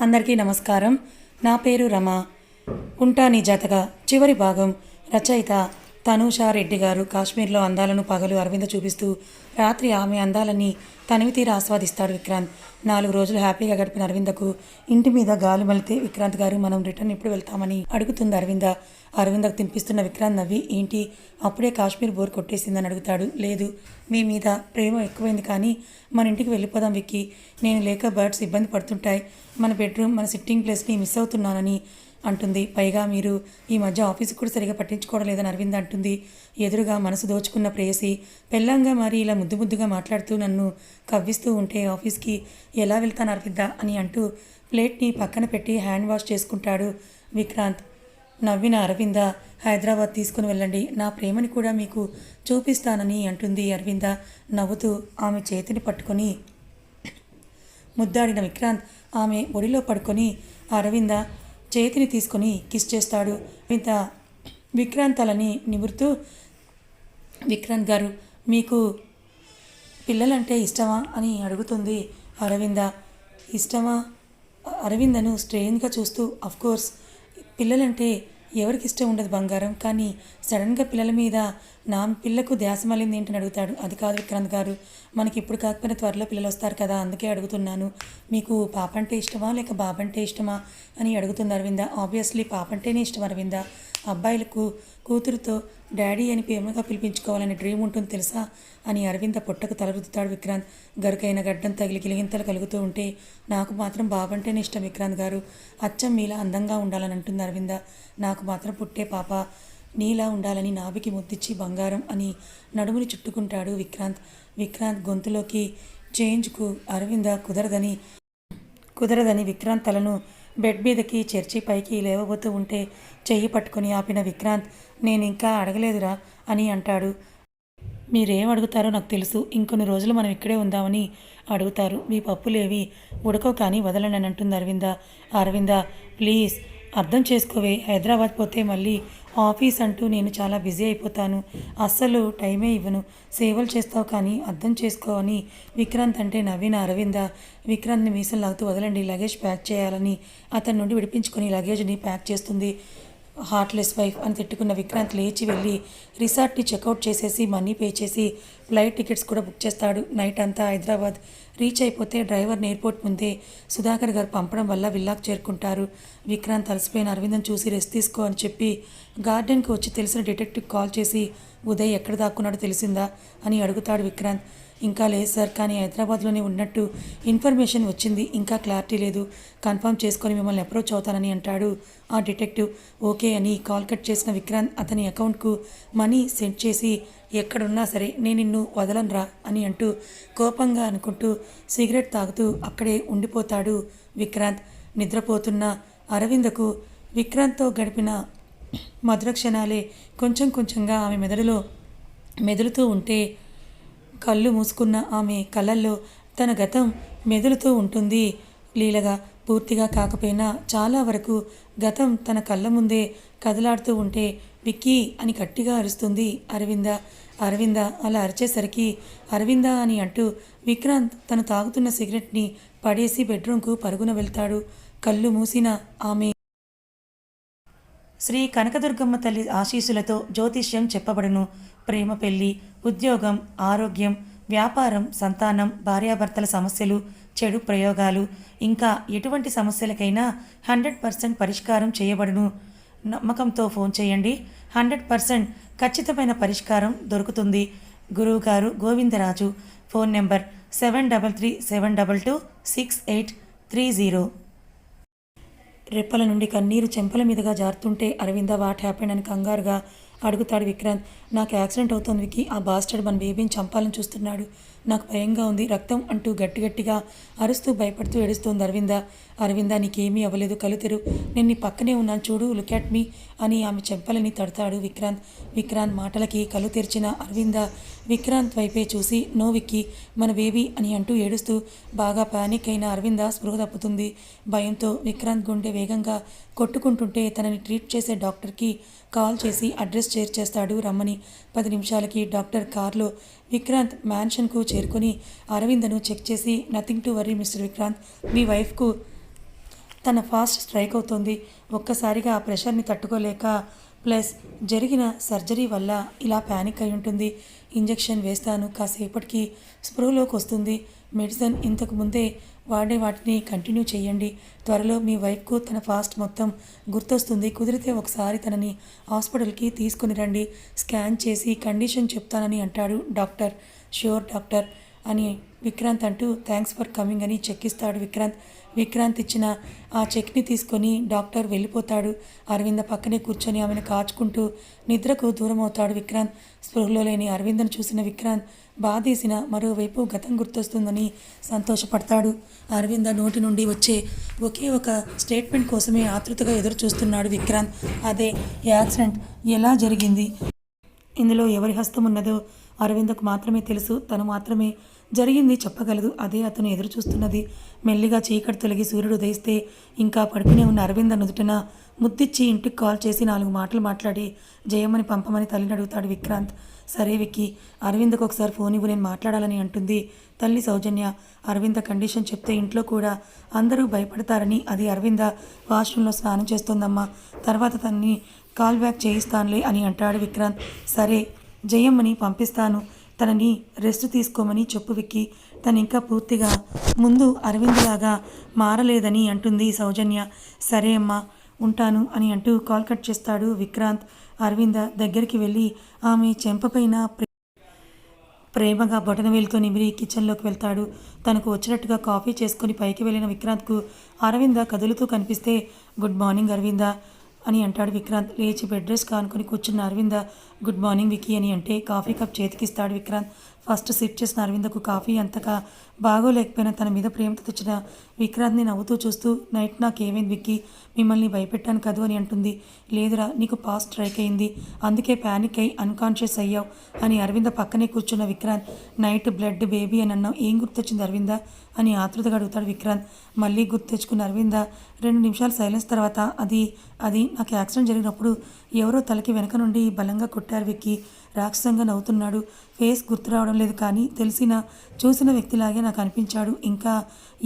అందరికీ నమస్కారం. నా పేరు రమ. ఉంటా నీ చివరి భాగం రచయిత తనూషా రెడ్డి గారు కాశ్మీర్లో అందాలను పగలు అరవింద చూపిస్తూ రాత్రి ఆమె అందాలని తనివి తీర ఆస్వాదిస్తాడు విక్రాంత్. నాలుగు రోజులు హ్యాపీగా గడిపిన అరవిందకు ఇంటి మీద గాలి మలితే విక్రాంత్ గారు మనం రిటర్న్ ఎప్పుడు వెళ్తామని అడుగుతుంది అరవింద. అరవిందకు తినిపిస్తున్న విక్రాంత్ నవ్వి ఏంటి? అప్పుడే కాశ్మీర్ బోర్ కొట్టేసిందని అడుగుతాడు. లేదు మీ మీద ప్రేమ ఎక్కువైంది కానీ మన ఇంటికి వెళ్ళిపోదాం విక్కి. నేను లేక బర్డ్స్ ఇబ్బంది పడుతుంటాయి. మన బెడ్రూమ్ మన సిట్టింగ్ ప్లేస్ని మిస్ అవుతున్నానని అంటుంది. పైగా మీరు ఈ మధ్య ఆఫీసు కూడా సరిగా పట్టించుకోవడం లేదని అరవింద్ అంటుంది. ఎదురుగా మనసు దోచుకున్న ప్రేయసి పెళ్ళంగా మరి ఇలా ముద్దు ముద్దుగా మాట్లాడుతూ నన్ను కవ్విస్తూ ఉంటే ఆఫీస్కి ఎలా వెళ్తాను అరవింద? అని అంటూ ప్లేట్ని పక్కన పెట్టి హ్యాండ్ వాష్ చేసుకుంటాడు విక్రాంత్. నవ్విన అరవింద హైదరాబాద్ తీసుకుని వెళ్ళండి. నా ప్రేమని కూడా మీకు చూపిస్తానని అంటుంది అరవింద నవ్వుతూ ఆమె చేతిని పట్టుకొని. ముద్దాడిన విక్రాంత్ ఆమె ఒడిలో పడుకొని అరవింద చేతిని తీసుకొని కిస్ చేస్తాడు. ఇంత విక్రాంత్ తలని నిమురుతూ విక్రాంత్ గారు మీకు పిల్లలంటే ఇష్టమా? అని అడుగుతుంది అరవింద. ఇష్టమా? అరవిందను స్ట్రెయిన్గా చూస్తూ అఫ్కోర్స్ పిల్లలంటే ఎవరికి ఇష్టం ఉండదు బంగారం కానీ సడన్గా పిల్లల మీద నా పిల్లకు ధ్యాస మళ్ళింది ఏంటని అడుగుతాడు. అది కాదు విక్రాంత్ గారు మనకి ఇప్పుడు కాకపోయినా త్వరలో పిల్లలు వస్తారు కదా అందుకే అడుగుతున్నాను. మీకు పాప అంటే ఇష్టమా లేక బాబంటే ఇష్టమా అని అడుగుతుంది అరవింద. ఆబ్వియస్లీ పాప అంటేనే ఇష్టం అరవింద. అబ్బాయిలకు కూతురుతో డాడీ అని ప్రేమగా పిలిపించుకోవాలని డ్రీమ్ ఉంటుంది తెలుసా అని అరవింద పొట్టకు తలరుద్దుతాడు విక్రాంత్. గరుకైన గడ్డం తగిలి కిలిగింతలు కలుగుతూ ఉంటే నాకు మాత్రం బాబంటేనే ఇష్టం విక్రాంత్ గారు. అచ్చం మీలా అందంగా ఉండాలని అంటుంది అరవింద. నాకు మాత్రం పుట్టే పాప నీలా ఉండాలని నాభికి ముద్దిచ్చి బంగారం అని నడుముని చుట్టుకుంటాడు విక్రాంత్. విక్రాంత్ గొంతులోకి చేంజ్కు అరవింద కుదరదని కుదరదని విక్రాంత్ తలను బెడ్ మీదకి చర్చి పైకి లేవబోతూ ఉంటే చెయ్యి పట్టుకొని ఆపిన విక్రాంత్ నేను ఇంకా అడగలేదురా అని అంటాడు. మీరేం అడుగుతారో నాకు తెలుసు. ఇంకొన్ని రోజులు మనం ఇక్కడే ఉందామని అడుగుతారు. మీ పప్పులేవి ఉడకవు కానీ వదలనని అంటుంది అరవింద. అరవింద ప్లీజ్ అర్థం చేసుకోవే. హైదరాబాద్ పోతే మళ్ళీ ఆఫీస్ అంటూ నేను చాలా బిజీ అయిపోతాను. అస్సలు టైమే ఇవ్వను. సేవలు చేస్తావు కానీ అర్థం చేసుకో అని విక్రాంత్ అంటే నవీన అరవింద. విక్రాంత్ని మీసం లాగుతూ వదలండి. లగేజ్ ప్యాక్ చేయాలని అతని నుండి విడిపించుకొని లగేజ్ని ప్యాక్ చేస్తుంది. హార్ట్లెస్ వైఫ్ అని తిట్టుకున్న విక్రాంత్ లేచి వెళ్ళి రిసార్ట్ని చెక్అవుట్ చేసేసి మనీ పే చేసి ఫ్లైట్ టికెట్స్ కూడా బుక్ చేస్తాడు. నైట్ అంతా హైదరాబాద్ రీచ్ అయిపోతే డ్రైవర్ని ఎయిర్పోర్ట్ ముందే సుధాకర్ గారు పంపడం వల్ల విల్లాకు చేరుకుంటారు. విక్రాంత్ అలసిపోయిన అరవిందం చూసి రెస్ట్ తీసుకో అని చెప్పి గార్డెన్కి వచ్చి తెలిసిన డిటెక్టివ్ కాల్ చేసి ఉదయ్ ఎక్కడ దాక్కున్నాడో తెలిసిందా? అని అడుగుతాడు విక్రాంత్. ఇంకా లేదు సార్ కానీ హైదరాబాద్లోనే ఉన్నట్టు ఇన్ఫర్మేషన్ వచ్చింది. ఇంకా క్లారిటీ లేదు. కన్ఫర్మ్ చేసుకొని మిమ్మల్ని అప్రోచ్ అవుతానని అంటాడు ఆ డిటెక్టివ్. ఓకే అని కాల్ కట్ చేసిన విక్రాంత్ అతని అకౌంట్కు మనీ సెండ్ చేసి ఎక్కడున్నా సరే నేను నిన్ను వదలనరా అని అంటూ కోపంగా అనుకుంటూ సిగరెట్ తాగుతూ అక్కడే ఉండిపోతాడు విక్రాంత్. నిద్రపోతున్న అరవిందకు విక్రాంత్తో గడిపిన మధుర క్షణాలే కొంచెం కొంచెంగా ఆమె మెదడులో మెదులుతూ ఉంటే కళ్ళు మూసుకున్న ఆమె కళ్ళల్లో తన గతం మెదులుతూ ఉంటుంది. లీలగా పూర్తిగా కాకపోయినా చాలా వరకు గతం తన కళ్ళ ముందే కదలాడుతూ ఉంటే విక్కీ అని గట్టిగా అరుస్తుంది అరవింద. అరవింద అలా అరిచేసరికి అరవింద అని అంటూ విక్రాంత్ తను తాగుతున్న సిగరెట్ని పడేసి బెడ్రూమ్కు పరుగున వెళ్తాడు. కళ్ళు మూసిన ఆమె శ్రీ కనకదుర్గమ్మ తల్లి ఆశీస్సులతో జ్యోతిష్యం చెప్పబడును. ప్రేమ పెళ్ళి ఉద్యోగం ఆరోగ్యం వ్యాపారం సంతానం భార్యాభర్తల సమస్యలు చెడు ప్రయోగాలు ఇంకా ఎటువంటి సమస్యలకైనా హండ్రెడ్ పర్సెంట్ పరిష్కారం చేయబడును. నమ్మకంతో ఫోన్ చేయండి. హండ్రెడ్ పర్సెంట్ ఖచ్చితమైన పరిష్కారం దొరుకుతుంది. గురువుగారు Govindaraju phone number seven double three seven double two six eight three zero. రెప్పల నుండి కన్నీరు చెంపల మీదుగా జారుతుంటే అరవింద వాట్ హ్యాపెండ్? అని కంగారుగా అడుగుతాడు విక్రాంత్. నాకు యాక్సిడెంట్ అవుతోంది వికి ఆ బాస్టర్డ్ మన బేబీని చంపాలని చూస్తున్నాడు. నాకు భయంగా ఉంది. రక్తం అంటూ గట్టి గట్టిగా అరుస్తూ భయపడుతూ ఏడుస్తోంది అరవింద. అరవింద నీకేమీ అవ్వలేదు. కలు తెరు. నేను నీ పక్కనే ఉన్నాను చూడు. లుక్ అట్ మీ అని ఆమె చెంపలని తడతాడు విక్రాంత్. విక్రాంత్ మాటలకి కళ్ళు తెరిచిన అరవింద విక్రాంత్ వైపే చూసి నోవిక్కి మన బేబీ అని అంటూ ఏడుస్తూ బాగా పానిక్ అయిన అరవింద స్పృహ తప్పుతుంది. భయంతో విక్రాంత్ గుండె వేగంగా కొట్టుకుంటుంటే తనని ట్రీట్ చేసే డాక్టర్కి కాల్ చేసి అడ్రస్ షేర్ చేస్తాడు రమ్మని పది నిమిషాలకి డాక్టర్ కార్లో విక్రాంత్ మ్యాన్షన్కు చేరుకొని అరవిందను చెక్ చేసి nothing to worry mister Vikrant మీ వైఫ్కు తన ఫాస్ట్ స్ట్రైక్ అవుతోంది. ఒక్కసారిగా ఆ ప్రెషర్ని తట్టుకోలేక ప్లస్ జరిగిన సర్జరీ వల్ల ఇలా ప్యానిక్ అయి ఉంటుంది. ఇంజెక్షన్ వేస్తాను. కాసేపటికి స్ప్రూలోకి వస్తుంది. మెడిసిన్ ఇంతకు ముందే వాడే వాటిని కంటిన్యూ చేయండి. త్వరలో మీ వైఫ్కు తన ఫాస్ట్ మొత్తం గుర్తొస్తుంది. కుదిరితే ఒకసారి తనని హాస్పిటల్కి తీసుకుని రండి. స్కాన్ చేసి కండిషన్ చెప్తానని అంటాడు డాక్టర్. ష్యూర్ డాక్టర్ అని విక్రాంత్ అంటూ థ్యాంక్స్ ఫర్ కమింగ్ అని చెక్కిస్తాడు విక్రాంత్. విక్రాంత్ ఇచ్చిన ఆ చెక్ని తీసుకొని డాక్టర్ వెళ్ళిపోతాడు. అరవింద పక్కనే కూర్చొని ఆమెను కాచుకుంటూ నిద్రకు దూరం అవుతాడు విక్రాంత్. స్పృహలో లేని అరవిందను చూసిన విక్రాంత్ బాధేసిన మరోవైపు గతం గుర్తొస్తుందని సంతోషపడతాడు. అరవింద నోటి నుండి వచ్చే ఒకే ఒక స్టేట్మెంట్ కోసమే ఆతృతగా ఎదురు చూస్తున్నాడు విక్రాంత్. అదే యాక్సిడెంట్ ఎలా జరిగింది? ఇందులో ఎవరి హస్తం ఉన్నదో అరవిందకు మాత్రమే తెలుసు తను మాత్రమే జరిగింది చెప్పగలదు. అదే అతను ఎదురు చూస్తున్నది మెల్లిగా చీకటి తొలగి సూర్యుడు ఉదయిస్తే ఇంకా పడుకునే ఉన్న అరవింద నుదుటిన ముద్దిచ్చి ఇంటికి కాల్ చేసి నాలుగు మాటలు మాట్లాడి జయమ్మని పంపమని తల్లిని అడుగుతాడు విక్రాంత్. సరే విక్కి అరవింద్కు ఒకసారి ఫోన్ ఇవ్వు నేను మాట్లాడాలని అంటుంది. తల్లి సౌజన్య అరవింద కండిషన్ చెప్తే ఇంట్లో కూడా అందరూ భయపడతారని అది అరవింద వాష్రూమ్లో స్నానం చేస్తోందమ్మా తర్వాత తన్ని కాల్ బ్యాక్ చేయిస్తానులే అని అంటాడు విక్రాంత్. సరే జయమ్మని పంపిస్తాను. తనని రెస్ట్ తీసుకోమని చెప్పు విక్కి. తను ఇంకా పూర్తిగా ముందు అరవింద్లాగా మారలేదని అంటుంది సౌజన్య. సరే అమ్మా ఉంటాను అని అంటూ కాల్ కట్ చేస్తాడు విక్రాంత్. అరవింద దగ్గరికి వెళ్ళి ఆమె చెంపపైన ప్రే- ప్రేమగా బొటనవేలుతో నిమిరి కిచెన్లోకి వెళ్తాడు. తనకు వచ్చినట్టుగా కాఫీ చేసుకుని పైకి వెళ్ళిన విక్రాంత్కు అరవింద కదులుతూ కనిపిస్తే గుడ్ మార్నింగ్ అరవింద. అని అంటాడు విక్రాంత్. లేచి బెడ్ రెస్ట్ కానుకొని కూర్చున్న అరవింద గుడ్ మార్నింగ్ వికీ అని అంటే కాఫీ కప్ చేతికిస్తాడు విక్రాంత్. ఫస్ట్ సిప్ చేసిన అరవిందకు కాఫీ అంతగా బాగోలేకపోయినా తన మీద ప్రేమతో తెచ్చిన విక్రాంత్ని నవ్వుతూ చూస్తూ నైట్ నాకేమైంది విక్కి? మిమ్మల్ని భయపెట్టాను కదూ అని అంటుంది. లేదురా నీకు పాస్ స్ట్రైక్ అయింది. అందుకే ప్యానిక్ అయి అన్కాన్షియస్ అయ్యావు అని అరవింద పక్కనే కూర్చున్న విక్రాంత్ నైట్ బ్లడ్ బేబీ అని అన్నావు. ఏం గుర్తొచ్చింది అరవింద? అని ఆతృతగా అడుగుతాడు విక్రాంత్. మళ్ళీ గుర్తు తెచ్చుకున్న అరవింద రెండు నిమిషాలు సైలెన్స్ తర్వాత అది అది నాకు యాక్సిడెంట్ జరిగినప్పుడు ఎవరో తలకి వెనక నుండి బలంగా కొట్టారు విక్కి. రాక్షసంగా నవ్వుతున్నాడు. ఫేస్ గుర్తు రావడం లేదు కానీ తెలిసిన చూసిన వ్యక్తిలాగే నాకు అనిపించాడు. ఇంకా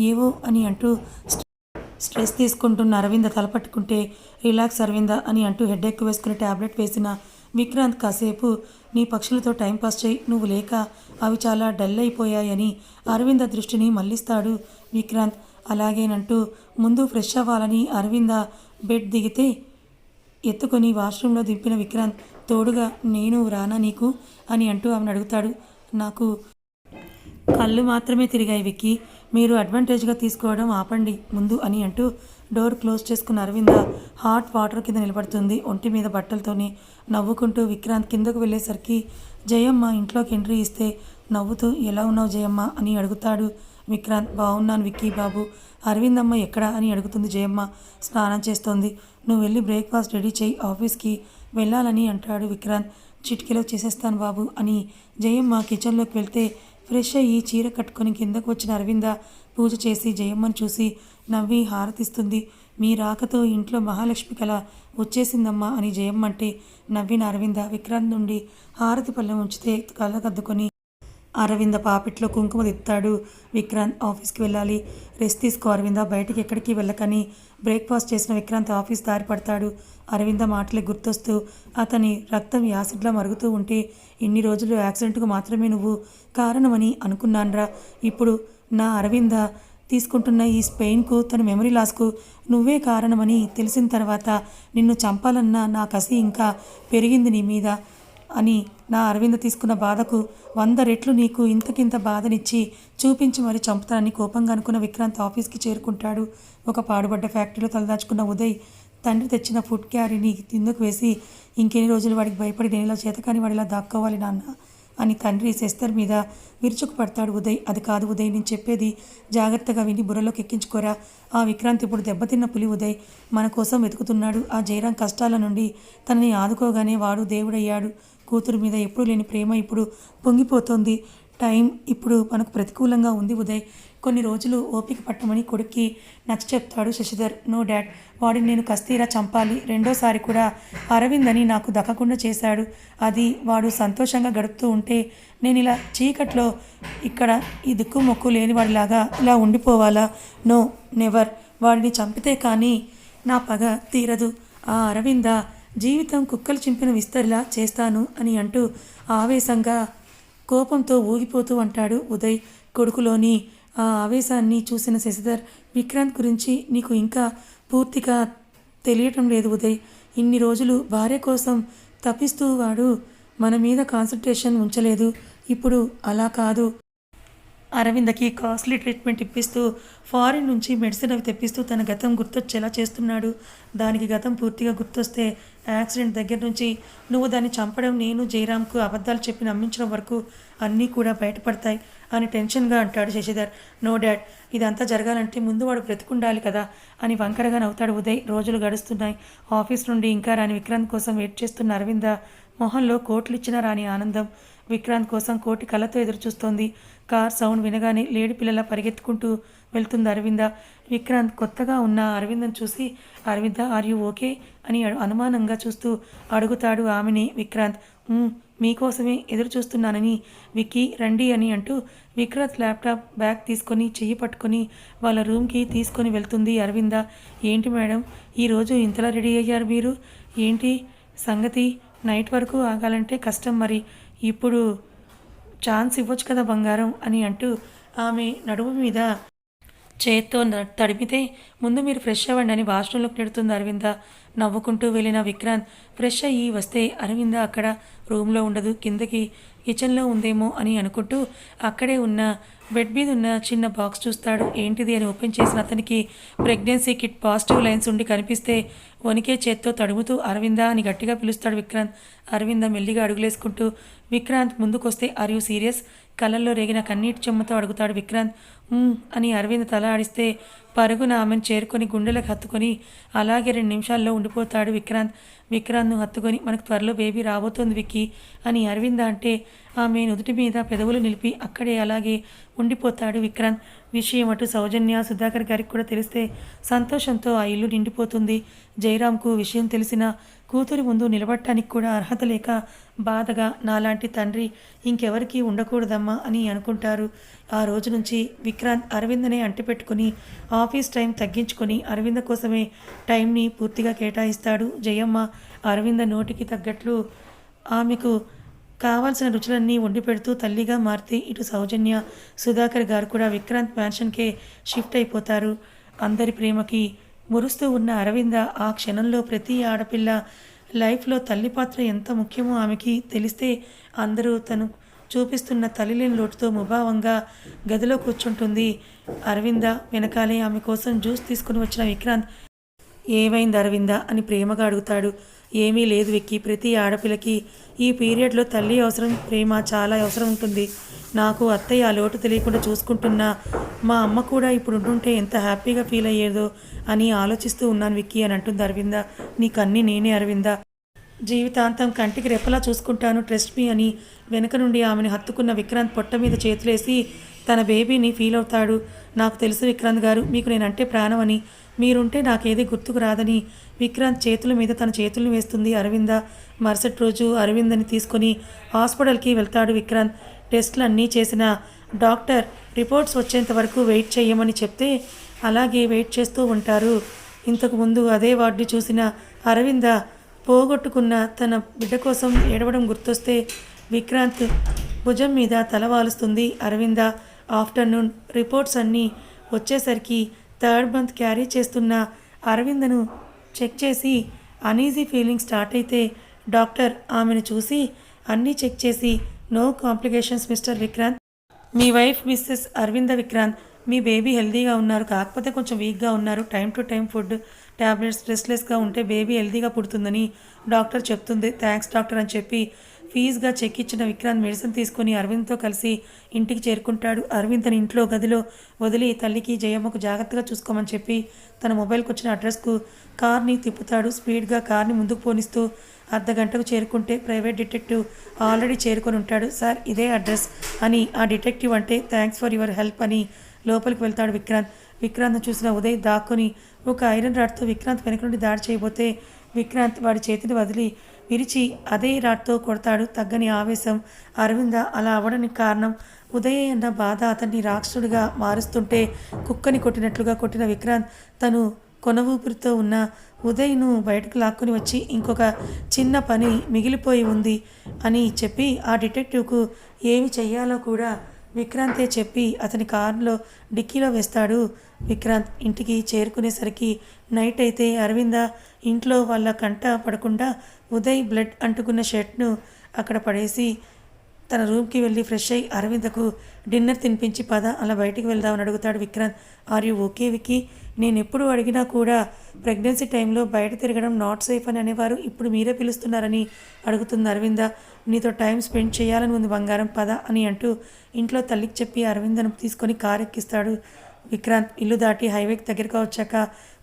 ఏవో అని అంటూ స్ట్రెస్ తీసుకుంటున్న అరవింద తలపట్టుకుంటే రిలాక్స్ అరవింద అని అంటూ హెడ్ వేసుకుని ట్యాబ్లెట్ వేసిన విక్రాంత్ కాసేపు నీ పక్షులతో టైంపాస్ చేయి. నువ్వు లేక అవి చాలా డల్ అయిపోయాయని అరవింద దృష్టిని మళ్ళిస్తాడు విక్రాంత్. అలాగేనంటూ ముందు ఫ్రెష్ అవ్వాలని అరవింద బెడ్ దిగితే ఎత్తుకొని వాష్రూంలో దింపిన విక్రాంత్ తోడుగా నేను రానా నీకు? అని అంటూ ఆమెను అడుగుతాడు. నాకు కళ్ళు మాత్రమే తిరిగాయి విక్కీ. మీరు అడ్వాంటేజ్గా తీసుకోవడం ఆపండి ముందు అని అంటూ డోర్ క్లోజ్ చేసుకున్న అరవింద హాట్ వాటర్ కింద నిలబడుతుంది. ఒంటి మీద బట్టలతోని నవ్వుకుంటూ విక్రాంత్ కిందకు వెళ్ళేసరికి జయమ్మ ఇంట్లోకి ఎంట్రీ ఇస్తే నవ్వుతూ ఎలా ఉన్నావు జయమ్మ? అని అడుగుతాడు విక్రాంత్. బాగున్నాను విక్కీ బాబు. అరవిందమ్మ ఎక్కడా? అని అడుగుతుంది జయమ్మ. స్నానం చేస్తోంది. నువ్వు వెళ్ళి బ్రేక్ఫాస్ట్ రెడీ చేయి ఆఫీస్కి. వెళ్ళాలని అంటాడు విక్రాంత్. చిటికీలో చేసేస్తాను బాబు అని జయమ్మ కిచెన్లోకి వెళ్తే ఫ్రెష్ అయ్యి చీర కట్టుకొని కిందకు వచ్చిన అరవింద పూజ చేసి జయమ్మను చూసి నవ్వి హారతిస్తుంది. మీ రాకతో ఇంట్లో మహాలక్ష్మి కళ వచ్చేసిందమ్మా అని జయమ్మ అంటే నవ్విన అరవింద విక్రాంత్ నుండి హారతి పళ్ళెం ఉంచితే కళ్ళకద్దుకొని అరవింద పాపిట్లో కుంకుమ తిత్తాడు. విక్రాంత్ ఆఫీస్కి వెళ్ళాలి. రెస్ట్ తీసుకో అరవింద. బయటికి ఎక్కడికి వెళ్ళకని బ్రేక్ఫాస్ట్ చేసిన విక్రాంత్ ఆఫీస్ దారి పడతాడు. అరవింద మాటలే గుర్తొస్తూ అతని రక్తం యాసిడ్లా మరుగుతూ ఉంటే ఇన్ని రోజులు యాక్సిడెంట్కు మాత్రమే నువ్వు కారణమని అనుకున్నాన్రా. ఇప్పుడు నా అరవింద తీసుకుంటున్న ఈ స్పెయిన్కు తన మెమరీ లాస్కు నువ్వే కారణమని తెలిసిన తర్వాత నిన్ను చంపాలన్న నా కసి ఇంకా పెరిగింది నీ మీద. అని నా అరవింద తీసుకున్న బాధకు వంద రెట్లు నీకు ఇంతకింత బాధనిచ్చి చూపించి మరి చంపుతానని కోపంగా అనుకున్న విక్రాంత్ ఆఫీస్కి చేరుకుంటాడు. ఒక పాడుబడ్డ ఫ్యాక్టరీలో తలదాచుకున్న ఉదయ్ తండ్రి తెచ్చిన ఫుడ్ క్యారీని కిందకు వేసి ఇంకెన్ని రోజులు వాడికి భయపడి నేను చేతకాని వాడిలా దాక్కోవాలి నాన్న అని తండ్రి శస్తర్ మీద విరుచుకు పడతాడు ఉదయ్. అది కాదు ఉదయ్ నేను చెప్పేది జాగ్రత్తగా విని బుర్రలోకి ఎక్కించుకోరా. ఆ విక్రాంత్ ఇప్పుడు దెబ్బతిన్న పులి ఉదయ్ మన కోసం వెతుకుతున్నాడు. ఆ జయరాం కష్టాల నుండి తనని ఆదుకోగానే వాడు దేవుడయ్యాడు. కూతురు మీద ఎప్పుడు లేని ప్రేమ ఇప్పుడు పొంగిపోతోంది. టైం ఇప్పుడు మనకు ప్రతికూలంగా ఉంది ఉదయ్. కొన్ని రోజులు ఓపిక పట్టమని కొడుక్కి నచ్చ చెప్తాడు శశిధర్. నో డాడ్ వాడిని నేను కస్తీరా చంపాలి. రెండోసారి కూడా అరవింద్ అని నాకు దక్కకుండా చేశాడు. అది వాడు సంతోషంగా గడుపుతూ ఉంటే నేను ఇలా చీకట్లో ఇక్కడ ఈ దిక్కు మొక్కు లేనివాడిలాగా ఇలా ఉండిపోవాలా? No never. వాడిని చంపితే కానీ నా పగ తీరదు. ఆ అరవింద జీవితం కుక్కలు చింపిన విస్తరిలా చేస్తాను అని అంటూ ఆవేశంగా కోపంతో ఊగిపోతూ అంటాడు ఉదయ్ కొడుకులోని ఆ ఆవేశాన్ని చూసిన శశిధర్ విక్రాంత్ గురించి నీకు ఇంకా పూర్తిగా తెలియటం లేదు ఉదయ్. ఇన్ని రోజులు భార్య కోసం తప్పిస్తూ వాడు మన మీద కాన్సన్ట్రేషన్ ఉంచలేదు. ఇప్పుడు అలా కాదు. అరవిందకి కాస్ట్లీ ట్రీట్మెంట్ ఇప్పిస్తూ ఫారిన్ నుంచి మెడిసిన్ అవి తెప్పిస్తూ తన గతం గుర్తొచ్చేలా చేస్తున్నాడు. దానికి గతం పూర్తిగా గుర్తొస్తే యాక్సిడెంట్ దగ్గర నుంచి నువ్వు దాన్ని చంపడం నేను జయరామ్కు అబద్ధాలు చెప్పి నమ్మించడం వరకు అన్నీ కూడా బయటపడతాయి అని టెన్షన్గా అంటాడు శశిధర్. నో డాడ్ ఇదంతా జరగాలంటే ముందు వాడు బ్రతికుండాలి కదా అని వంకరగా నవ్వుతాడు ఉదయ్. రోజులు గడుస్తున్నాయి. ఆఫీస్ నుండి ఇంకా రాని విక్రాంత్ కోసం వెయిట్ చేస్తున్న అరవింద మొహంలో కోట్లు ఇచ్చిన రాని ఆనందం. విక్రాంత్ కోసం కోటి కళ్ళతో ఎదురుచూస్తోంది. కార్ సౌండ్ వినగానే లేడి పిల్లల పరిగెత్తుకుంటూ వెళ్తుంది అరవింద. విక్రాంత్ కొత్తగా ఉన్న అరవిందను చూసి అరవింద ఆర్ యూ ఓకే అని అనుమానంగా చూస్తూ అడుగుతాడు ఆమెని విక్రాంత్. మీకోసమే ఎదురు చూస్తున్నానని విక్కీ రండి అని అంటూ విక్రాంత్ ల్యాప్టాప్ బ్యాగ్ తీసుకొని చెయ్యి పట్టుకొని వాళ్ళ రూమ్కి తీసుకొని వెళ్తుంది అరవింద. ఏంటి మేడం ఈరోజు ఇంతలా రెడీ అయ్యారు మీరు? ఏంటి సంగతి? నైట్ వరకు ఆగాలంటే కష్టం మరి. ఇప్పుడు ఛాన్స్ ఇవ్వచ్చు కదా బంగారం అని అంటూ ఆమె నడుము మీద చేత్తో న- తడిమితే ముందు మీరు ఫ్రెష్ అవ్వండి అని వాష్రూమ్లోకి నెడుతుంది అరవింద. నవ్వుకుంటూ వెళ్ళిన విక్రాంత్ ఫ్రెష్ అయ్యి వస్తే అరవింద అక్కడ రూమ్లో ఉండదు కిందకి కిచెన్లో ఉందేమో అని అనుకుంటూ అక్కడే ఉన్న బెడ్ మీద ఉన్న చిన్న బాక్స్ చూస్తాడు. ఏంటిది అని ఓపెన్ చేసిన అతనికి ప్రెగ్నెన్సీ కిట్ పాజిటివ్ లైన్స్ ఉండి కనిపిస్తే వణికే చేత్తో తడుముతూ అరవిందా అని గట్టిగా పిలుస్తాడు విక్రాంత్. అరవింద మెల్లిగా అడుగులేసుకుంటూ విక్రాంత్ ముందుకొస్తే ఆర్ యూ సీరియస్? కళ్ళల్లో రేగిన కన్నీటి చెమ్మతో అడుగుతాడు విక్రాంత్ అని అరవింద్ తల ఆడిస్తే పరుగున ఆమెను చేరుకొని గుండెలకు హత్తుకొని అలాగే రెండు నిమిషాల్లో ఉండిపోతాడు విక్రాంత్. విక్రాంత్ను హత్తుకొని మనకు త్వరలో బేబీ రాబోతోంది విక్కి అని అరవింద అంటే ఆమె నుదుటి మీద పెదవులు నిలిపి అక్కడే అలాగే ఉండిపోతాడు విక్రాంత్. విషయం అటు సౌజన్య సుధాకర్ గారికి కూడా తెలిస్తే సంతోషంతో ఆ ఇల్లు నిండిపోతుంది. జయరామ్కు విషయం తెలిసిన కూతురి ముందు నిలబడటానికి కూడా అర్హత లేక బాధగా నాలాంటి తండ్రి ఇంకెవరికీ ఉండకూడదమ్మా అని అనుకుంటారు. ఆ రోజు నుంచి విక్రాంత్ అరవిందనే అంటిపెట్టుకుని ఆఫీస్ టైం తగ్గించుకొని అరవింద కోసమే టైంని పూర్తిగా కేటాయిస్తాడు జయమ్మ. అరవింద నోటికి తగ్గట్లు ఆమెకు కావాల్సిన రుచులన్నీ వండి పెడుతూ తల్లిగా మారితే ఇటు సౌజన్య సుధాకర్ గారు కూడా విక్రాంత్ మ్యాన్షన్కే షిఫ్ట్ అయిపోతారు. అందరి ప్రేమకి మురుస్తూ ఉన్న అరవింద ఆ క్షణంలో ప్రతి ఆడపిల్ల లైఫ్లో తల్లి పాత్ర ఎంత ముఖ్యమో ఆమెకి తెలిస్తే అందరూ తను చూపిస్తున్న తల్లిలేని లోటుతో ముభావంగా గదిలో కూర్చుంటుంది. అరవింద వెనకాలే ఆమె కోసం జ్యూస్ తీసుకుని వచ్చిన విక్రాంత్. ఏమైంది అరవింద అని ప్రేమగా అడుగుతాడు. ఏమీ లేదు విక్కి ప్రతి ఆడపిల్లకి ఈ పీరియడ్లో తల్లి అవసరం ప్రేమ చాలా అవసరం ఉంటుంది. నాకు అత్తయ్య ఆ లోటు తెలియకుండా చూసుకుంటున్నా మా అమ్మ కూడా ఇప్పుడు ఉంటుంటే ఎంత హ్యాపీగా ఫీల్ అయ్యేదో అని ఆలోచిస్తూ ఉన్నాను విక్కీ అని అంటుంది అరవింద. నీకన్నీ నేనే అరవింద. జీవితాంతం కంటికి రెప్పలా చూసుకుంటాను ట్రస్ట్ మీ అని వెనక నుండి ఆమెను హత్తుకున్న విక్రాంత్ పొట్ట మీద చేతులేసి తన బేబీని ఫీల్ అవుతాడు. నాకు తెలుసు విక్రాంత్ గారు మీకు నేనంటే ప్రాణం అని మీరుంటే నాకేది గుర్తుకు రాదని విక్రాంత్ చేతుల మీద తన చేతులను వేస్తుంది అరవింద. మరుసటి రోజు అరవిందని తీసుకొని హాస్పిటల్కి వెళ్తాడు విక్రాంత్. టెస్టులు అన్నీ చేసిన డాక్టర్ రిపోర్ట్స్ వచ్చేంత వరకు వెయిట్ చేయమని చెప్తే అలాగే వెయిట్ చేస్తూ ఉంటారు. ఇంతకు ముందు అదే వార్డుని చూసిన అరవింద పోగొట్టుకున్న తన బిడ్డ కోసం ఏడవడం గుర్తొస్తే విక్రాంత్ భుజం మీద తల వాలుస్తుంది. అరవింద ఆఫ్టర్నూన్ రిపోర్ట్స్ అన్నీ వచ్చేసరికి థర్డ్ మంత్ క్యారీ చేస్తున్న అరవిందను చెక్ చేసి అనీజీ ఫీలింగ్ స్టార్ట్ అయితే డాక్టర్ ఆమెను చూసి అన్నీ చెక్ చేసి నో కాంప్లికేషన్స్ మిస్టర్ విక్రాంత్ మీ వైఫ్ మిస్సెస్ అరవింద విక్రాంత్ మీ బేబీ హెల్దీగా ఉన్నారు కాకపోతే కొంచెం వీక్గా ఉన్నారు. Time to time food tablets స్ట్రెస్లెస్గా ఉంటే బేబీ హెల్దీగా పుడుతుందని డాక్టర్ చెప్తుంది. థ్యాంక్స్ డాక్టర్ అని చెప్పి ఫీజుగా చెక్ ఇచ్చిన విక్రాంత్ మెడిసిన్ తీసుకుని అరవింద్తో కలిసి ఇంటికి చేరుకుంటాడు. అరవింద్ తన ఇంట్లో గదిలో వదిలి తల్లికి జయమ్మకు జాగ్రత్తగా చూసుకోమని చెప్పి తన మొబైల్కి వచ్చిన అడ్రస్కు కార్ని తిప్పుతాడు. స్పీడ్గా కార్ని ముందుకు పోనిస్తూ అర్ధ గంటకు చేరుకుంటే ప్రైవేట్ డిటెక్టివ్ ఆల్రెడీ చేరుకొని ఉంటాడు. సార్ ఇదే అడ్రస్ అని ఆ డిటెక్టివ్ అంటే థ్యాంక్స్ ఫర్ యువర్ హెల్ప్ అని లోపలికి వెళ్తాడు విక్రాంత్. విక్రాంత్ను చూసిన ఉదయ్ దాక్కుని ఒక ఐరన్ రాడ్తో విక్రాంత్ వెనక నుండి దాడి చేయబోతే విక్రాంత్ వాడి చేతిని వదిలి విరిచి అదే రాడ్తో కొడతాడు తగ్గని ఆవేశం. అరవింద అలా అవ్వడానికి కారణం ఉదయ్ అన్న బాధ అతన్ని రాక్షసుడిగా మారుస్తుంటే కుక్కని కొట్టినట్లుగా కొట్టిన విక్రాంత్ తను కొన ఊపిరితో ఉన్న ఉదయ్ను బయటకు లాక్కుని వచ్చి ఇంకొక చిన్న పని మిగిలిపోయి ఉంది అని చెప్పి ఆ డిటెక్టివ్కు ఏమి చెయ్యాలో కూడా విక్రాంతే చెప్పి అతని కారులో డిక్కీలో వేస్తాడు. విక్రాంత్ ఇంటికి చేరుకునేసరికి నైట్ అయితే అరవింద ఇంట్లో వాళ్ళ కంట పడకుండా ఉదయ్ బ్లడ్ అంటుకున్న షర్ట్ను అక్కడ పడేసి తన రూమ్కి వెళ్ళి ఫ్రెష్ అయ్యి అరవిందకు డిన్నర్ తినిపించి పద అలా బయటికి వెళ్దామని అడుగుతాడు Vikrant. Are you okay Vicky నేను ఎప్పుడు అడిగినా కూడా ప్రెగ్నెన్సీ టైంలో బయట తిరగడం నాట్ సేఫ్ అని అనేవారు. ఇప్పుడు మీరే పిలుస్తున్నారని అడుగుతుంది అరవింద. నీతో టైం స్పెండ్ చేయాలని ఉంది బంగారం పద అని అంటూ ఇంట్లో తల్లికి చెప్పి అరవిందను తీసుకొని కారు ఎక్కిస్తాడు విక్రాంత్. ఇల్లు దాటి హైవేకి దగ్గరగా వచ్చాక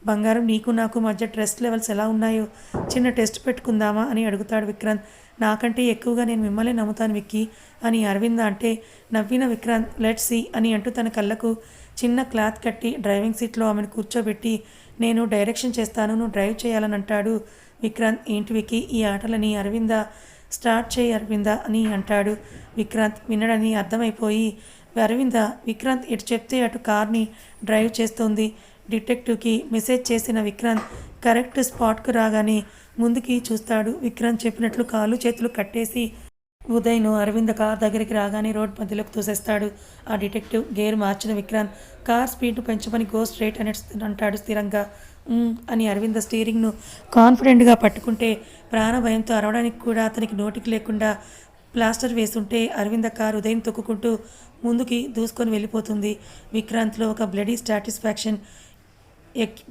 బంగారం నీకు నాకు మధ్య ట్రెస్ట్ లెవెల్స్ ఎలా ఉన్నాయో చిన్న టెస్ట్ పెట్టుకుందామా అని అడుగుతాడు విక్రాంత్. నాకంటే ఎక్కువగా నేను మిమ్మల్ని నమ్ముతాను విక్కీ అని అరవింద అంటే నవ్విన విక్రాంత్ లెట్ సి అని అంటూ తన కళ్ళకు చిన్న క్లాత్ కట్టి డ్రైవింగ్ సీట్లో ఆమెను కూర్చోబెట్టి నేను డైరెక్షన్ చేస్తాను నువ్వు డ్రైవ్ చేయాలని అంటాడు విక్రాంత్. ఏంటి విక్కీ ఈ ఆటలని అరవింద స్టార్ట్ చేయి అరవింద అని అంటాడు విక్రాంత్. వినడని అర్థమైపోయి అరవింద విక్రాంత్ ఇటు చెప్తే అటు కార్ని డ్రైవ్ చేస్తోంది. డిటెక్టివ్కి మెసేజ్ చేసిన విక్రాంత్ కరెక్ట్ స్పాట్కు రాగానే ముందుకి చూస్తాడు. విక్రాంత్ చెప్పినట్లు కాళ్ళు చేతులు కట్టేసి ఉదయ్ను అరవింద్ కార్ దగ్గరికి రాగానే రోడ్ మధ్యలోకి తోసేస్తాడు. ఆ డిటెక్టివ్ గేర్ మార్చిన విక్రాంత్ కార్ స్పీడ్ పెంచమని గో స్ట్రేట్ అని అంటాడు స్థిరంగా. అని అరవింద స్టీరింగ్ను కాన్ఫిడెంట్గా పట్టుకుంటే ప్రాణభయంతో అరవడానికి కూడా అతనికి నోటికి లేకుండా ప్లాస్టర్ వేస్తుంటే అరవింద కార్ ఉదయం తొక్కుకుంటూ ముందుకి దూసుకొని వెళ్ళిపోతుంది. విక్రాంత్లో ఒక బ్లడీ సాటిస్ఫాక్షన్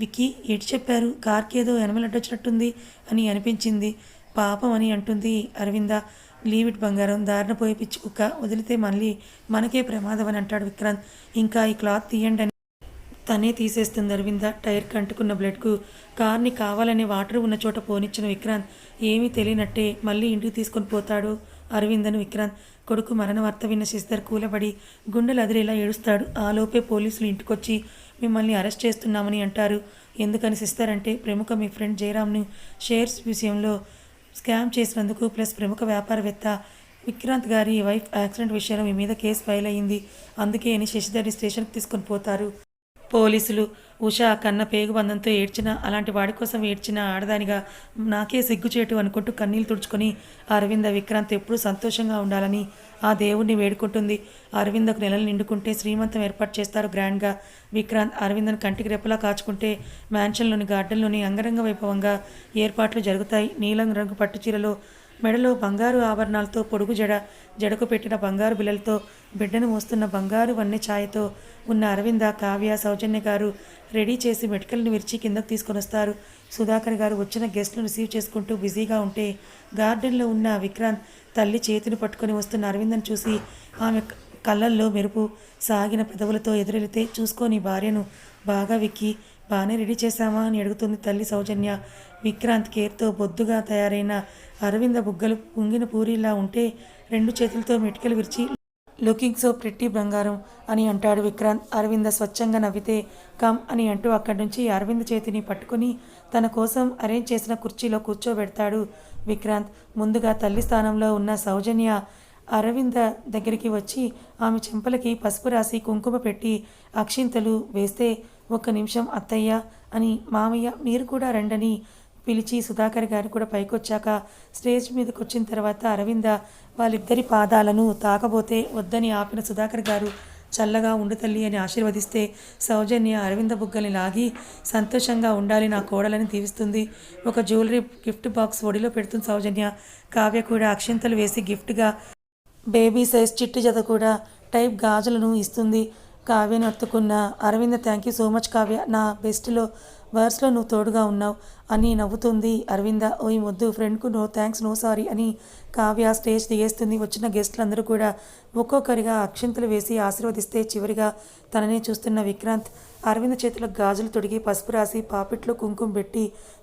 విక్కీ ఎటు చెప్పారు? కార్కి ఏదో ఎనమలడ్డొచ్చినట్టుంది అని అనిపించింది. పాపం అని అంటుంది అరవింద. లీవ్ ఇట్ బంగారం దారిన పోయి పిచ్చి కుక్క వదిలితే మళ్ళీ మనకే ప్రమాదం అని అంటాడు విక్రాంత్. ఇంకా ఈ క్లాత్ తీయండి అని తనే తీసేస్తుంది అరవింద. టైర్ కంటుకున్న బ్లడ్కు కార్ని కావాలనే వాటర్ ఉన్న చోట పోనిచ్చిన విక్రాంత్. ఏమీ తెలియనట్టే మళ్ళీ ఇంటికి తీసుకొని పోతాడు అరవిందను విక్రాంత్. కొడుకు మరణ వార్త విన్న శశిధర్ కూలబడి గుండెలు అదిరేలా ఏడుస్తాడు. ఆలోపే పోలీసులు ఇంటికొచ్చి మిమ్మల్ని అరెస్ట్ చేస్తున్నామని అంటారు. ఎందుకని సిస్టర్ అంటే ప్రముఖ మీ ఫ్రెండ్ జయరామ్ను షేర్స్ విషయంలో స్కామ్ చేసినందుకు ప్లస్ ప్రముఖ వ్యాపారవేత్త విక్రాంత్ గారి వైఫ్ యాక్సిడెంట్ విషయంలో మీ మీద కేసు ఫైల్ అయ్యింది అందుకే అని శశిధర్ని స్టేషన్కి తీసుకొని పోతారు. పోలీసులు ఉషా కన్న పేగుబంధంతో ఏడ్చిన అలాంటి వాడి కోసం ఏడ్చిన ఆడదానిగా నాకే సిగ్గుచేటు అనుకుంటూ కన్నీళ్ళు తుడుచుకొని అరవింద విక్రాంత్ ఎప్పుడూ సంతోషంగా ఉండాలని ఆ దేవుణ్ణి వేడుకుంటుంది. అరవిందకు నెలలు నిండుకుంటే శ్రీమంతం ఏర్పాటు చేస్తారు గ్రాండ్గా. విక్రాంత్ అరవిందను కంటికి రెప్పలా కాచుకుంటే మ్యాన్షన్లోని గార్డెన్లోని అంగరంగ వైభవంగా ఏర్పాట్లు జరుగుతాయి. నీలం రంగు పట్టుచీరలో మెడలో బంగారు ఆభరణాలతో పొడుగు జడ జడకు పెట్టిన బంగారు బిళ్ళలతో బిడ్డను మోస్తున్న బంగారు వన్నె ఛాయతో ఉన్న అరవింద కావ్య సౌజన్య గారు రెడీ చేసి మెటికల్ని విరిచి కిందకు తీసుకొని వస్తారు సుధాకర్ గారు వచ్చిన గెస్ట్ను రిసీవ్ చేసుకుంటూ బిజీగా ఉంటే గార్డెన్లో ఉన్న విక్రాంత్ తల్లి చేతిని పట్టుకొని వస్తున్న అరవిందను చూసి ఆమె కళ్ళల్లో మెరుపు సాగిన పెదవులతో ఎదురెళితే చూసుకొని భార్యను బాగా విక్కి బాగానే రెడీ చేశామా? అని అడుగుతుంది తల్లి సౌజన్య. విక్రాంత్ కేర్తో బొద్దుగా తయారైన అరవింద బుగ్గలు పుంగిన పూరిలా ఉంటే రెండు చేతులతో మెటికలు విరిచి లుకింగ్ సో ప్రిట్టి బంగారం అని అంటాడు విక్రాంత్. అరవింద స్వచ్ఛంగా నవ్వితే కమ్ అని అంటూ అక్కడి నుంచి అరవింద్ చేతిని పట్టుకొని తన కోసం అరేంజ్ చేసిన కుర్చీలో కూర్చోబెడతాడు విక్రాంత్. ముందుగా తల్లి స్థానంలో ఉన్న సౌజన్య అరవింద దగ్గరికి వచ్చి ఆమె చెంపలకి పసుపు రాసి కుంకుమ పెట్టి అక్షింతలు వేస్తే ఒక్క నిమిషం అత్తయ్య అని మామయ్య మీరు కూడా రండని పిలిచి సుధాకర్ గారు కూడా పైకొచ్చాక స్టేజ్ మీదకి వచ్చిన తర్వాత అరవింద వాళ్ళిద్దరి పాదాలను తాకబోతే వద్దని ఆపిన సుధాకర్ గారు చల్లగా ఉండు తల్లి అని ఆశీర్వదిస్తే సౌజన్య అరవింద బుగ్గల్ని లాగి సంతోషంగా ఉండాలి నా కోడలని దీవిస్తుంది ఒక జ్యువెలరీ గిఫ్ట్ బాక్స్ ఒడిలో పెడుతుంది సౌజన్య. కావ్య కూడా అక్షింతలు వేసి గిఫ్ట్గా బేబీ సైజ్ చిట్టి జత కూడా టైప్ గాజులను ఇస్తుంది. కావ్యను అత్తుకున్న Aravinda thank you so much Kavya. నా బెస్ట్లో వర్స్లో నువ్వు తోడుగా ఉన్నావు అని నవ్వుతుంది అరవింద. ఓయ్ మొద్దు ఫ్రెండ్కు నో థ్యాంక్స్ నో సారీ అని కావ్య స్టేజ్ దిగేస్తుంది. వచ్చిన గెస్టులందరూ కూడా ఒక్కొక్కరిగా అక్షింతలు వేసి ఆశీర్వదిస్తే చివరిగా తననే చూస్తున్న విక్రాంత్ అరవింద్ చేతిలో గాజులు తొడిగి పసుపు రాసి పాపిట్లో కుంకుమ పెట్టి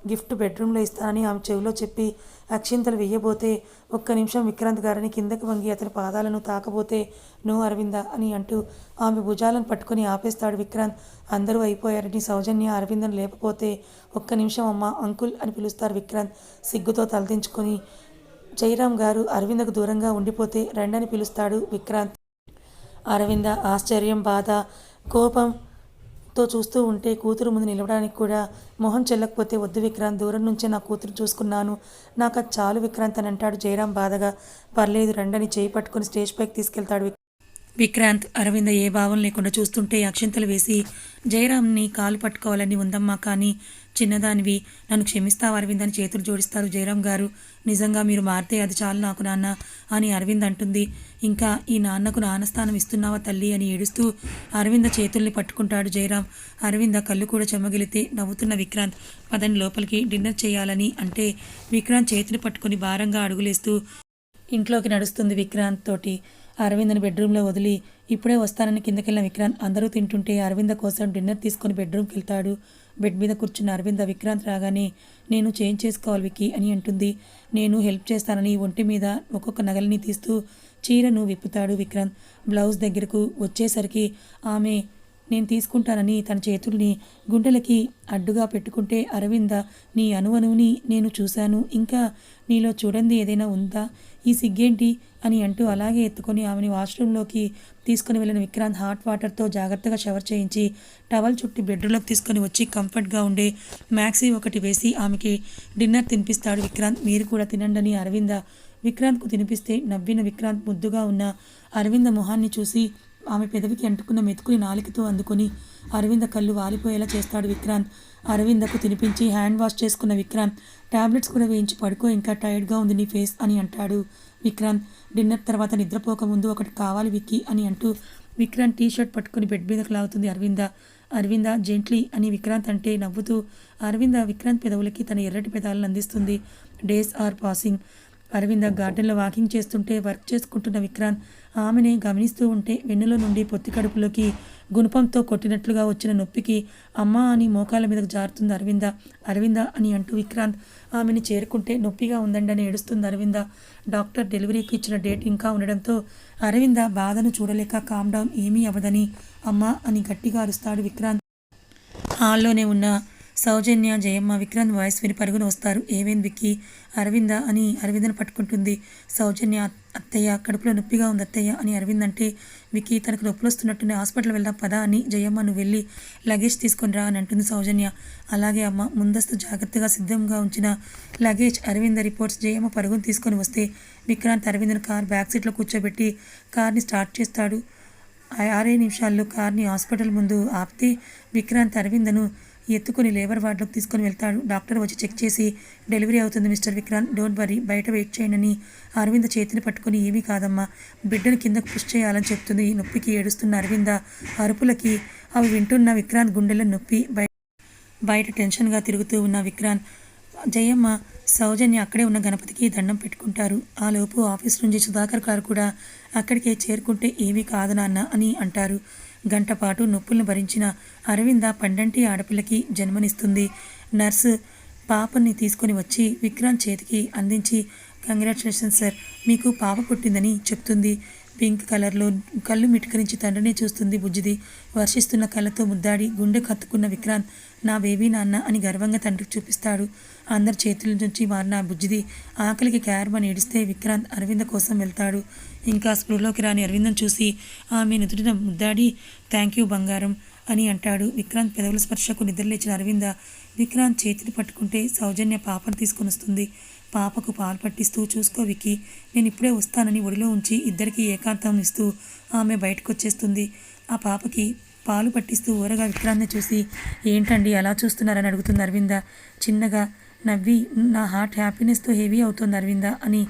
గిఫ్ట్ బెడ్రూమ్లో ఇస్తానని ఆమె చెవిలో చెప్పి అక్షింతలు వెయ్యబోతే ఒక్క నిమిషం విక్రాంత్ గారిని కిందకి వంగి అతని పాదాలను తాకబోతే నో అరవింద అని అంటూ ఆమె భుజాలను పట్టుకొని ఆపేస్తాడు విక్రాంత్. అందరూ అయిపోయారని సౌజన్య అరవిందను లేకపోతే ఒక్క నిమిషం అమ్మ అంకుల్ అని పిలుస్తారు విక్రాంత్ సిగ్గుతో తలదించుకొని జయరాం గారు అరవిందకు దూరంగా ఉండిపోతే రండని పిలుస్తాడు విక్రాంత్. అరవింద ఆశ్చర్యం బాధ కోపం తో చూస్తూ ఉంటే కూతురు ముందు నిలవడానికి కూడా మొహం చెల్లకపోతే వద్దు విక్రాంత్ దూరం నుంచే నా కూతురు చూసుకున్నాను. నాకు అది చాలు విక్రాంత్ అని అంటాడు జయరాం బాధగా. పర్లేదు రండని చేయి పట్టుకుని స్టేజ్ పైకి తీసుకెళ్తాడు విక్రాంత్ అరవింద ఏ భావం లేకుండా చూస్తుంటే అక్షింతలు వేసి జయరాంని కాలు పట్టుకోవాలని ఉందమ్మా కానీ చిన్నదానివి. నన్ను క్షమిస్తావు అరవింద్ అని చేతులు జోడిస్తారు జయరాం గారు. నిజంగా మీరు మారితే అది చాలు నాకు నాన్న అని అరవింద్ అంటుంది. ఇంకా ఈ నాన్నకు నాన్నస్థానం ఇస్తున్నావా తల్లి అని ఏడుస్తూ అరవింద చేతుల్ని పట్టుకుంటాడు జయరాం. అరవింద కళ్ళు కూడా చెమ్మగిలితే నవ్వుతున్న విక్రాంత్ పదని లోపలికి డిన్నర్ చేయాలని అంటే విక్రాంత్ చేతిని పట్టుకొని భారంగా అడుగులేస్తూ ఇంట్లోకి నడుస్తుంది విక్రాంత్ తోటి. అరవింద్ని బెడ్రూమ్లో వదిలి ఇప్పుడే వస్తానని కిందకెళ్ళిన విక్రాంత్ అందరూ తింటుంటే అరవింద కోసం డిన్నర్ తీసుకొని బెడ్రూమ్కి వెళ్తాడు. బెడ్ మీద కూర్చున్న అరవింద విక్రాంత్ రాగానే నేను చేంజ్ చేసుకోవాలి విక్కీ అని అంటుంది. నేను హెల్ప్ చేస్తానని ఒంటి మీద ఒక్కొక్క నగలిని తీస్తూ చీరను విప్పుతాడు విక్రాంత్. బ్లౌజ్ దగ్గరకు వచ్చేసరికి ఆమె నేను తీసుకుంటానని తన చేతుల్ని గుండెలకి అడ్డుగా పెట్టుకుంటే అరవింద నీ అనువనువుని నేను చూశాను. ఇంకా నీలో చూడండి ఏదైనా ఉందా? ఈ సిగ్గేంటి అని అంటూ అలాగే ఎత్తుకొని ఆమెని వాష్రూమ్లోకి తీసుకుని వెళ్ళిన విక్రాంత్ హాట్ వాటర్తో జాగ్రత్తగా షవర్ చేయించి టవల్ చుట్టి బెడ్రూమ్లోకి తీసుకొని వచ్చి కంఫర్ట్గా ఉండే మ్యాక్సీ ఒకటి వేసి ఆమెకి డిన్నర్ తినిపిస్తాడు విక్రాంత్. మీరు కూడా తినండని అరవింద విక్రాంత్కు తినిపిస్తే నవ్విన విక్రాంత్ ముద్దుగా ఉన్న అరవింద మొహాన్ని చూసి ఆమె పెదవికి అంటుకున్న మెతుకుని నాలికతో అందుకొని అరవింద కళ్ళు వాలిపోయేలా చేస్తాడు విక్రాంత్. అరవిందకు తినిపించి హ్యాండ్ వాష్ చేసుకున్న విక్రాంత్ టాబ్లెట్స్ కూడా వేయించి పడుకో ఇంకా టైర్డ్గా ఉంది నీ ఫేస్ అని అంటాడు విక్రాంత్. డిన్నర్ తర్వాత నిద్రపోక ముందు ఒకటి కావాలి విక్కీ అని అంటూ విక్రాంత్ టీ షర్ట్ పట్టుకుని బెడ్ మీదకు లాగుతుంది అరవింద. అరవింద జెంట్లీ అని విక్రాంత్ అంటే నవ్వుతూ అరవింద విక్రాంత్ పెదవులకి తన ఎర్రటి పెదాలను అందిస్తుంది. Days are passing. అరవింద గార్డెన్లో వాకింగ్ చేస్తుంటే వర్క్ చేసుకుంటున్న విక్రాంత్ ఆమెని గమనిస్తూ ఉంటే వెన్నులో నుండి పొత్తి కడుపులోకి గుణపంతో కొట్టినట్లుగా వచ్చిన నొప్పికి అమ్మా అని మోకాల మీదకు జారుతుంది అరవింద. అరవింద అని అంటూ విక్రాంత్ ఆమెని చేరుకుంటే నొప్పిగా ఉందండి అని ఏడుస్తుంది అరవింద. డాక్టర్ డెలివరీకి ఇచ్చిన డేట్ ఇంకా ఉండడంతో అరవింద బాధను చూడలేక కామ్ డౌన్ ఏమీ అవ్వదని అమ్మా అని గట్టిగా అరుస్తాడు విక్రాంత్. హాల్లోనే ఉన్న సౌజన్య జయమ్మ విక్రాంత్ వాయిస్ విని పరుగున వస్తారు. ఏవేన్ విక్కీ? అరవింద అని అరవిందను పట్టుకుంటుంది. సౌజన్య అత్తయ్య కడుపులో నొప్పిగా ఉంది అత్తయ్య అని అరవింద్ అంటే విక్కీ తనకు నొప్పులు వస్తున్నట్టునే హాస్పిటల్ వెళ్దాం పదా అని జయమ్మ నువ్వు వెళ్ళి లగేజ్ తీసుకొని రా అని అంటుంది సౌజన్య. అలాగే అమ్మ ముందస్తు జాగ్రత్తగా సిద్ధంగా ఉంచిన లగేజ్ అరవింద రిపోర్ట్స్ జయమ్మ పరుగును తీసుకొని వస్తే విక్రాంత్ అరవిందను కార్ బ్యాక్ సీట్లో కూర్చోబెట్టి కార్ని స్టార్ట్ చేస్తాడు. ఆరే నిమిషాల్లో కార్ని హాస్పిటల్ ముందు ఆపితే విక్రాంత్ అరవిందను ఎత్తుకొని లేబర్ వార్డులోకి తీసుకుని వెళ్తాడు. డాక్టర్ వచ్చి చెక్ చేసి డెలివరీ అవుతుంది మిస్టర్ విక్రాంత్. Don't worry. బయట వెయిట్ చేయండి. అరవింద చేతిని పట్టుకుని ఏమీ కాదమ్మా. బిడ్డను కిందకు పుష్ చేయాలని చెప్తుంది. నొప్పికి ఏడుస్తున్న అరవింద అరుపులకి అవి వింటున్న విక్రాంత్ గుండెల నొప్పి. బయట బయట టెన్షన్గా తిరుగుతూ ఉన్న విక్రాంత్ జయమ్మ సౌజన్య అక్కడే ఉన్న గణపతికి దండం పెట్టుకుంటారు. ఆ లోపు ఆఫీస్ నుంచి సుధాకర్ గారు కూడా అక్కడికే చేరుకుంటే ఏమీ కాదు నాన్న అని అంటారు. గంటపాటు నొప్పులను భరించిన అరవింద పండంటి ఆడపిల్లకి జన్మనిస్తుంది. నర్సు పాపని తీసుకొని వచ్చి విక్రాంత్ చేతికి అందించి కంగ్రాచులేషన్స్ సార్ మీకు పాప పుట్టిందని చెప్తుంది. పింక్ కలర్లో కళ్ళు మిటుకరించి తండ్రిని చూస్తుంది బుజ్జిది. వర్షిస్తున్న కళ్ళతో ముద్దాడి గుండె కత్తుకున్న విక్రాంత్ నా బేబీ నాన్న అని గర్వంగా తండ్రికి చూపిస్తాడు. అందరి చేతుల నుంచి మారిన నా బుజ్జిది. ఆకలికి క్యారమని ఏడిస్తే విక్రాంత్ అరవింద కోసం వెళ్తాడు. ఇంకా స్పృహలోకి రాని అరవిందం చూసి ఆమె నుదుటిన ముద్దాడి థ్యాంక్ యూ బంగారం అని అంటాడు. విక్రాంత్ పెదవుల స్పర్శకు నిద్రలేచిన అరవింద. విక్రాంత్ చేతిని పట్టుకుంటే సౌజన్య పాపను తీసుకొని వస్తుంది. పాపకు పాలు పట్టిస్తూ చూసుకో వికి నేను ఇప్పుడే వస్తానని ఒడిలో ఉంచి ఇద్దరికి ఏకాంతం ఇస్తూ ఆమె బయటకు వచ్చేస్తుంది ఆ పాపకి పాలు పట్టిస్తూ ఊరగా విక్రాంత్ని చూసి ఏంటండి అలా చూస్తున్నారని అడుగుతుంది అరవింద. చిన్నగా నవ్వి నా హార్ట్ హ్యాపీనెస్తో హెవీ అవుతుంది అరవింద అని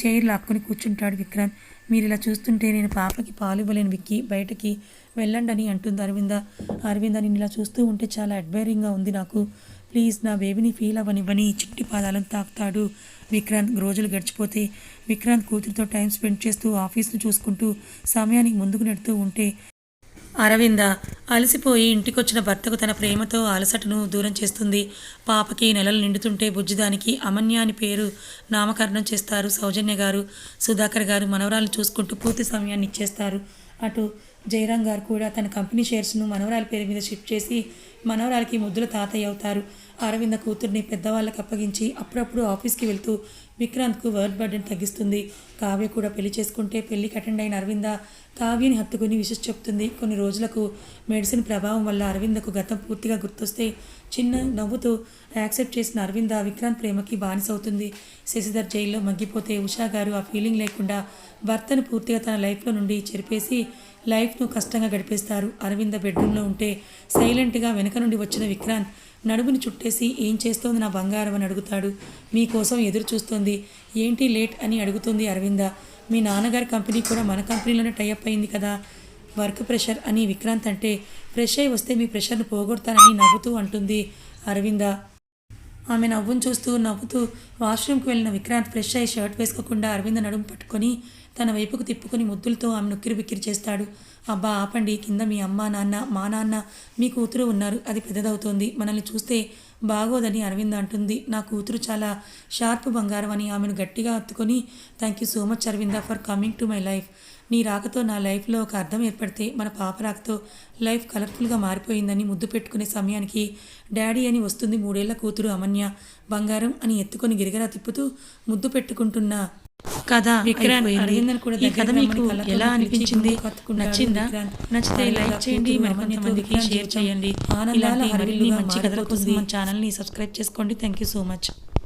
చైర్ లాక్కొని కూర్చుంటాడు విక్రాంత్ మీరు ఇలా చూస్తుంటే నేను పాపకి పాలు ఇవ్వలేను విక్కి. బయటకి వెళ్ళండి అని అంటుంది అరవింద. అరవింద నేను ఇలా చూస్తూ ఉంటే చాలా అడ్మైరింగ్గా ఉంది నాకు. ప్లీజ్ నా బేబీని ఫీల్ అవ్వనివ్వని చిట్టి పాదాలను తాకుతాడు విక్రాంత్ రోజులు గడిచిపోతే విక్రాంత్ కూతురితో టైం స్పెండ్ చేస్తూ ఆఫీస్ను చూసుకుంటూ సమయానికి ముందుకు నెడుతూ ఉంటే అరవింద అలసిపోయి ఇంటికొచ్చిన భర్తకు తన ప్రేమతో అలసటను దూరం చేస్తుంది. పాపకి నెలలు నిండుతుంటే బుజ్జిదానికి అమన్య అని పేరు నామకరణం చేస్తారు సౌజన్య గారు. సుధాకర్ గారు మనవరాలు చూసుకుంటూ పూర్తి సమయాన్ని ఇచ్చేస్తారు. అటు జయరాం గారు కూడా తన కంపెనీ షేర్స్ను మనవరాలి పేరు మీద షిఫ్ట్ చేసి మనవరాలికి ముద్దుల తాతయ్య అవుతారు. అరవింద కూతుర్ని పెద్దవాళ్ళకి అప్పగించి అప్పుడప్పుడు ఆఫీస్కి వెళ్తూ విక్రాంత్కు వర్డ్ బర్డెన్ తగ్గిస్తుంది. కావ్య కూడా పెళ్ళి చేసుకుంటే పెళ్ళికి అటెండ్ అయిన అరవింద కావ్యని హత్తుకుని విషస్ చెప్తుంది. కొన్ని రోజులకు మెడిసిన్ ప్రభావం వల్ల అరవిందకు గతం పూర్తిగా గుర్తొస్తే చిన్న నవ్వుతూ యాక్సెప్ట్ చేసిన అరవింద విక్రాంత్ ప్రేమకి బానిసవుతుంది. శశిధర్ జైల్లో మగ్గిపోతే ఉషా గారు ఆ ఫీలింగ్ లేకుండా భర్తను పూర్తిగా తన లైఫ్లో నుండి చెరిపేసి లైఫ్ను కష్టంగా గడిపేస్తారు. అరవింద బెడ్రూమ్లో ఉంటే సైలెంట్గా వెనక నుండి వచ్చిన విక్రాంత్ నడుముని చుట్టేసి ఏం చేస్తోంది నా బంగారం అని అడుగుతాడు. మీకోసం ఎదురు చూస్తోంది. ఏంటి లేట్ అని అడుగుతుంది అరవింద. మీ నాన్నగారి కంపెనీ కూడా మన కంపెనీలోనే టైఅప్ అయింది కదా. వర్క్ ప్రెషర్ అని విక్రాంత్ అంటే ఫ్రెష్ అయి వస్తే మీ ప్రెషర్ను పోగొడతానని నవ్వుతూ అంటుంది అరవింద. ఆమె నవ్వును చూస్తూ నవ్వుతూ వాష్రూమ్కి వెళ్ళిన విక్రాంత్ ఫ్రెష్ అయ్యి షర్ట్ వేసుకోకుండా అరవింద్ నడుము పట్టుకొని తన వైపుకు తిప్పుకొని ముద్దులతో ఆమె నొక్కిరి బిక్కిరి చేస్తాడు. అబ్బా ఆపండి కింద మీ అమ్మ నాన్న మా నాన్న మీ కూతురు ఉన్నారు. అది పెద్దదవుతోంది. మనల్ని చూస్తే బాగోదని అరవింద్ అంటుంది. నా కూతురు చాలా షార్ప్ బంగారం అని ఆమెను గట్టిగా హత్తుకొని thank you so much Aravinda for coming to my life. నీ రాకతో నా లైఫ్లో ఒక అర్థం ఏర్పడితే మన పాప రాకతో లైఫ్ కలర్ఫుల్గా మారిపోయిందని ముద్దు పెట్టుకునే సమయానికి డాడీ అని వస్తుంది మూడేళ్ళ కూతురు అమన్య బంగారం అని ఎత్తుకొని గిరిగరా తిప్పుతూ ముద్దు పెట్టుకుంటున్న కథ ఈ కథ మీకు ఎలా అనిపించింది? నచ్చిందా. నచ్చితే లైక్ చేయండి షేర్ చేయండి. ఇలాంటి మరిన్ని మంచి కథల కోసం. మన ఛానల్ని సబ్స్క్రైబ్ చేసుకోండి. Thank you so much.